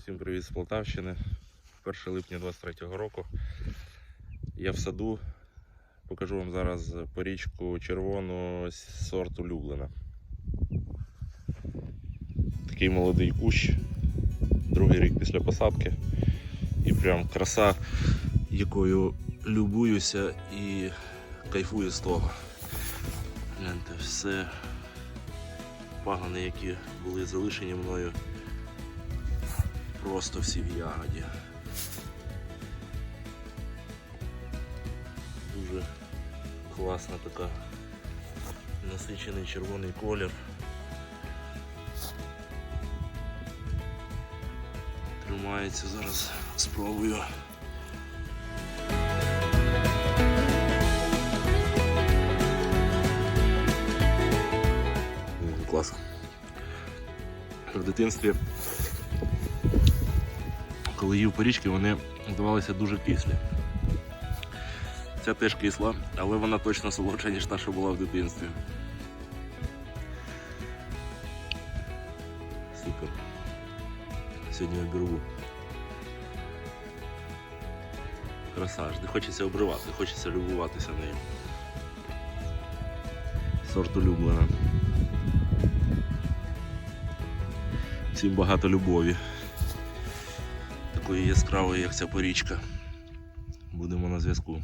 Усім привіт з Полтавщини. 1 липня 23 року. Я в саду. Покажу вам зараз порічку червону з сорту Люблена. Такий молодий кущ, другий рік після посадки. І прям краса, якою любуюся і кайфую з того. Гляньте, все пагани, які були залишені мною, просто всі в ягоді. Дуже класна така насичений червоний колір. Тримається зараз, спробую. Клас. В дитинстві, коли їв порічки, вони здавалися дуже кислі. Ця теж кисла, але вона точно солодша, ніж та, що була в дитинстві. Супер. Сьогодні обірву. Краса, аж не хочеться обривати, хочеться любуватися нею. Сорт улюблена. Всім багато любові. Такої яскравої, як ця порічка. Будемо на зв'язку.